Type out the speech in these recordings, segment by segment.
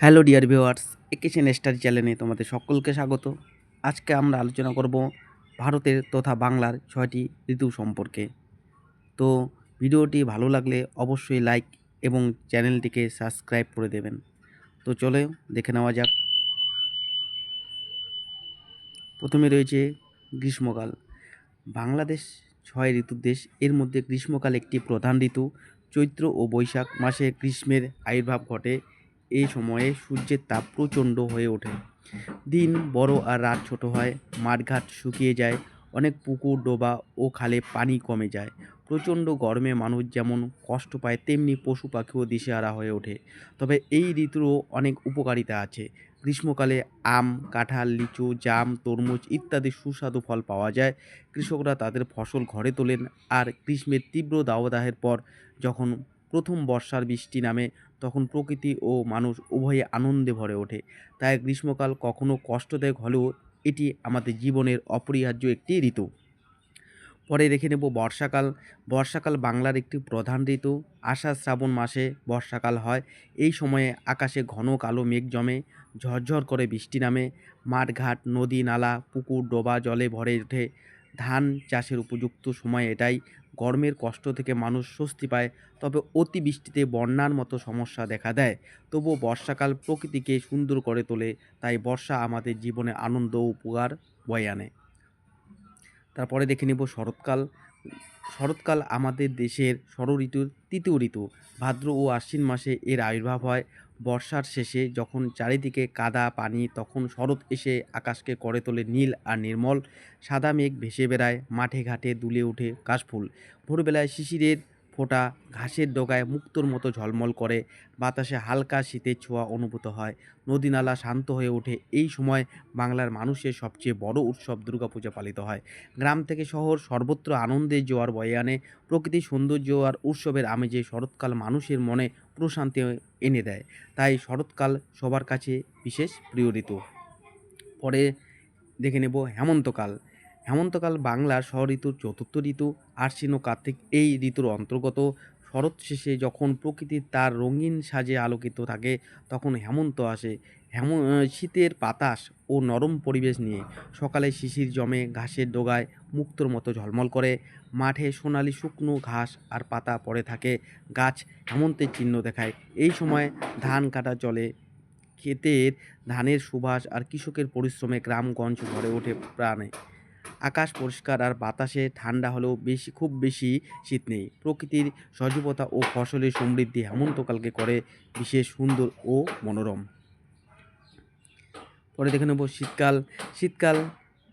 Hello dear viewers, একেশন study চ্যানেলে তোমাদের সকলকে স্বাগত। আজকে আমরা আলোচনা করব ভারতের তথা বাংলার ছয়টি ঋতু সম্পর্কে। তো ভিডিওটি ভালো লাগলে অবশ্যই লাইক এবং চ্যানেলটিকে সাবস্ক্রাইব করে দেবেন। তো চলে দেখে নেওয়া যাক। প্রথমে রয়েছে গ্রীষ্মকাল। বাংলাদেশ ছয় ঋতুর দেশ, এর মধ্যে গ্রীষ্মকাল একটি প্রধান ঋতু। চৈত্র ও বৈশাখ মাসে গ্রীষ্মের আবির্ভাব ঘটে। এই সময়ে সূর্যের তাপ প্রচণ্ড হয়ে ওঠে। দিন বড় আর রাত ছোট হয়, মাঠঘাট শুকিয়ে যায়, অনেক পুকুর, ডোবা ও খালে পানি কমে যায়। প্রচণ্ড গরমে মানুষ যেমন কষ্ট পায়, তেমনি পশু পাখিও দিশেহারা হয়ে ওঠে। তবে এই ঋতুরও অনেক উপকারিতা আছে। গ্রীষ্মকালে আম, কাঁঠাল, লিচু, জাম, তরমুজ ইত্যাদি সুস্বাদু ফল পাওয়া যায়। কৃষকরা তাদের ফসল ঘরে তোলেন আর গ্রীষ্মের তীব্র দাবদাহের পর যখন প্রথম বর্ষার বৃষ্টি নামে তখন প্রকৃতি ও মানুষ উভয়ে আনন্দে ভরে ওঠে। তাই গ্রীষ্মকাল কখনো কষ্টদায়ক হলেও এটি আমাদের জীবনের অপরিহার্য একটি ঋতু। পরে দেখে নেব বর্ষাকাল। বর্ষাকাল বাংলার একটি প্রধান ঋতু। আষাঢ় শ্রাবণ মাসে বর্ষাকাল হয়। এই সময়ে আকাশে ঘন কালো মেঘ জমে, ঝরঝর করে বৃষ্টি নামে। মাঠঘাট, নদী, নালা, পুকুর, ডোবা জলে ভরে ওঠে। ধান চাষের উপযুক্ত সময় এটাই। গরমের কষ্ট থেকে মানুষ স্বস্তি পায়, তবে অতিবৃষ্টিতে বন্যার মতো সমস্যা দেখা দেয়। তবুও বর্ষাকাল প্রকৃতিকে সুন্দর করে তোলে, তাই বর্ষা আমাদের জীবনে আনন্দ ও উপকার বয়ে আনে। তারপরে দেখে নেব শরৎকাল। শরৎকাল আমাদের দেশের ষড় ঋতুর তৃতীয় ঋতু। ভাদ্র ও আশ্বিন মাসে এর আবির্ভাব হয়। বর্ষার শেষে যখন চারিদিকে কাদা, পানি, তখন শরৎ এসে আকাশকে করে তোলে নীল আর নির্মল। সাদা মেঘ ভেসে বেড়ায়, মাঠে ঘাটে দুলে ওঠে কাশফুল। ভোরবেলায় শিশিরের ফোঁটা ঘাসের ডগায় মুক্তোর মতো ঝলমল করে, বাতাসে হালকা শীতের ছোঁয়া অনুভূত হয়। নদীনালা শান্ত হয়ে ওঠে। এই সময় বাংলার মানুষের সবচেয়ে বড় উৎসব দুর্গাপূজা পালিত হয়। গ্রাম থেকে শহর সর্বত্র আনন্দের জোয়ার বয়ে আনে। প্রকৃতির সৌন্দর্য আর উৎসবের আমেজে শরৎকাল মানুষের মনে প্রশান্তি এনে দেয়। তাই শরৎকাল সবার কাছে বিশেষ প্রিয় ঋতু। পরে দেখে নেব হেমন্তকাল। হেমন্তকাল বাংলার ঋতুর চতুর্থ ঋতু, আশ্বিন ও কার্তিক এই ঋতুর অন্তর্গত শরৎ শেষে যখন প্রকৃতি তার রঙিন সাজে আলোকিত থাকে, তখন হেমন্ত আসে। হেম শীতের বাতাস ও নরম পরিবেশ নিয়ে। সকালে শিশির জমে ঘাসের ডোগায় মুক্তোর মতো ঝলমল করে। মাঠে সোনালি শুকনো ঘাস আর পাতা পড়ে থাকে। গাছ হেমন্তের চিহ্ন দেখায়। এই সময় ধান কাটা চলে। ক্ষেতের ধানের সুবাস আর কৃষকের পরিশ্রমে গ্রামগঞ্জ ভরে ওঠে প্রাণে। আকাশ পরিষ্কার আর বাতাসে ঠান্ডা হলেও বেশি, খুব বেশি শীত নেই। প্রকৃতির সজীবতা ও ফসলের সমৃদ্ধি হেমন্তকালকে করে বিশেষ সুন্দর ও মনোরম। পরে দেখে নেব শীতকাল। শীতকাল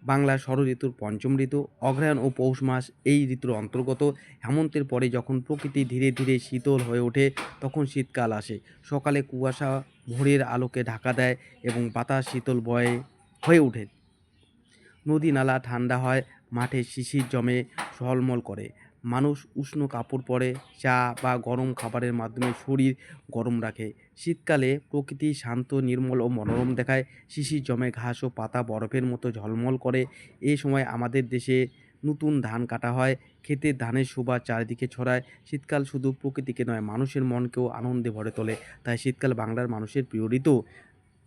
বাংলার ঋতুর পঞ্চম ঋতু। অগ্রহায়ণ ও পৌষ মাস এই ঋতুর অন্তর্গত। হেমন্তের পরে যখন প্রকৃতি ধীরে ধীরে শীতল হয়ে ওঠে, তখন শীতকাল আসে। সকালে কুয়াশা ভোরের আলোকে ঢাকা দেয় এবং বাতাস শীতল বয়ে, হয়ে ওঠে। নদী নালা ঠান্ডা হয়, মাঠে শিশির জমে ঝলমল করে। মানুষ উষ্ণ কাপড় পরে, চা বা গরম খাবারের মাধ্যমে শরীর গরম রাখে। শীতকালে প্রকৃতি শান্ত, নির্মল ও মনোরম দেখায়। শিশির জমে ঘাস ও পাতা বরফের মতো ঝলমল করে। এই সময় আমাদের দেশে নতুন ধান কাটা হয়। খেতে ধানের সুবাস চারিদিকে ছড়ায়। শীতকাল শুধু প্রকৃতিকে নয়, মানুষের মনকেও আনন্দে ভরে তোলে। তাই শীতকাল বাংলার মানুষের প্রিয় ঋতু।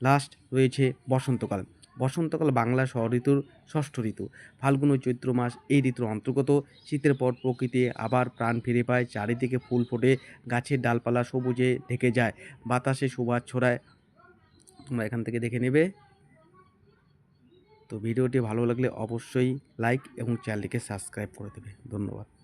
লাস্ট রয়েছে বসন্তকাল। বসন্তকাল বাংলা ঋতুর ষষ্ঠ ঋতু। ফাল্গুন ও চৈত্র মাস এই ঋতুর অন্তর্গত। শীতের পর প্রকৃতি আবার প্রাণ ফিরে পায়, চারিদিকে ফুল ফোটে, গাছের ডালপালা সবুজে ঢেকে যায়, বাতাসে সুবাস ছড়ায়। তোমরা এখান থেকে দেখে নেবে। তো ভিডিওটি ভালো লাগলে অবশ্যই লাইক এবং চ্যানেলটিকে সাবস্ক্রাইব করে দেবে। ধন্যবাদ।